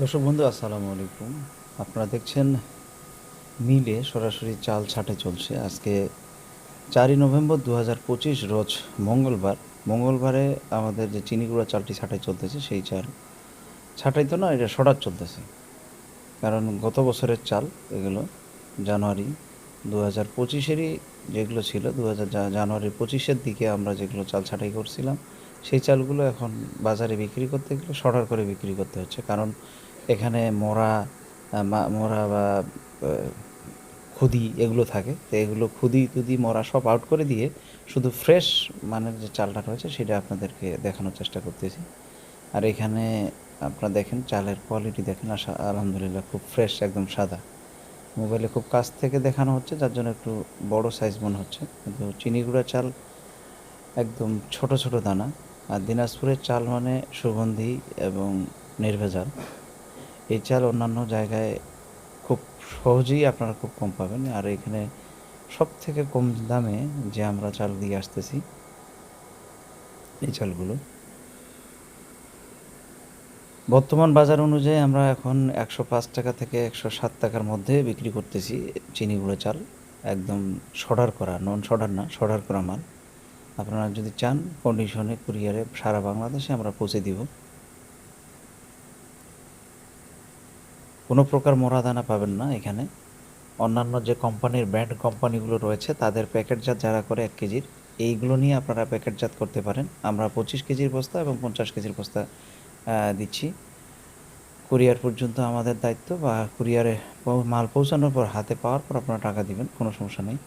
দর্শক বন্ধু, আসসালামু আলাইকুম। আপনারা দেখছেন মিলে সরাসরি চাল ছাটে চলছে। আজকে চারই নভেম্বর দু হাজার পঁচিশ, রোজ মঙ্গলবার। মঙ্গলবারে আমাদের যে চিনিগুড়া চালটি ছাটাই চলতেছে, সেই চাল ছাটাই তো না, এটা সরাত চলতেছে। কারণ গত বছরের চাল এগুলো জানুয়ারি দু হাজার পঁচিশেরই যেগুলো ছিল দু হাজার জানুয়ারি পঁচিশের দিকে আমরা যেগুলো চাল ছাটাই করছিলাম সেই চালগুলো এখন বাজারে বিক্রি করতে গেলে সরার করে বিক্রি করতে হচ্ছে। কারণ এখানে মরা মরা বা খুদি এগুলো থাকে। তো এগুলো খুদি তুদি মরা সব আউট করে দিয়ে শুধু ফ্রেশ মানের যে চালটা রয়েছে সেটা আপনাদেরকে দেখানোর চেষ্টা করতেছি। আর এখানে আপনারা দেখেন চালের কোয়ালিটি দেখেন, আশা, আলহামদুলিল্লাহ খুব ফ্রেশ একদম সাদা। মোবাইলে খুব কাছ থেকে দেখানো হচ্ছে, যার জন্য একটু বড় সাইজ মনে হচ্ছে। কিন্তু চিনি চিনিগুড়া চাল একদম ছোট ছোট দানা। আর দিনাজপুরের চাল মানে সুগন্ধি এবং নির্ভেজাল। এই চাল অন্যান্য জায়গায় খুব সহজেই আপনারা খুব কম পাবেন। আর এখানে সব থেকে কম দামে যে আমরা চাল দিয়ে আসতেছি, এই চালগুলো। বর্তমান বাজার অনুযায়ী আমরা এখন একশো পাঁচ টাকা থেকে একশো সাত টাকার মধ্যে বিক্রি করতেছি চিনি গুঁড়ো চাল। একদম সডার করা, নন সডার না, সডার করা মাল। আপনারা যদি চান কন্ডিশনে কুরিয়ারে সারা বাংলাদেশে আমরা পৌঁছে দিব। কোনো প্রকার মোরা দানা পাবেন না এখানে। অন্যান্য যে কোম্পানির ব্র্যান্ড কোম্পানিগুলো রয়েছে, তাদের প্যাকেটজাত যারা করে এক কেজির, এইগুলো নিয়ে আপনারা প্যাকেটজাত করতে পারেন। আমরা পঁচিশ কেজির বস্তা এবং পঞ্চাশ কেজির বস্তা দিচ্ছি। কুরিয়ার পর্যন্ত আমাদের দায়িত্ব বা কুরিয়ারে মাল পৌঁছানোর পর, হাতে পাওয়ার পর আপনারা টাকা দিবেন, কোনো সমস্যা নেই।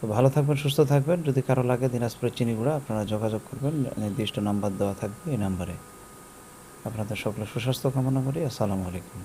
তো ভালো থাকবেন, সুস্থ থাকবেন। যদি কারও লাগে দিনাজপুরের চিনিগুড়া, আপনারা যোগাযোগ করবেন। নির্দিষ্ট নাম্বার দেওয়া থাকবে এই নাম্বারে। আপনাদের সকলে সুস্বাস্থ্য কামনা করি। আসসালামু আলাইকুম।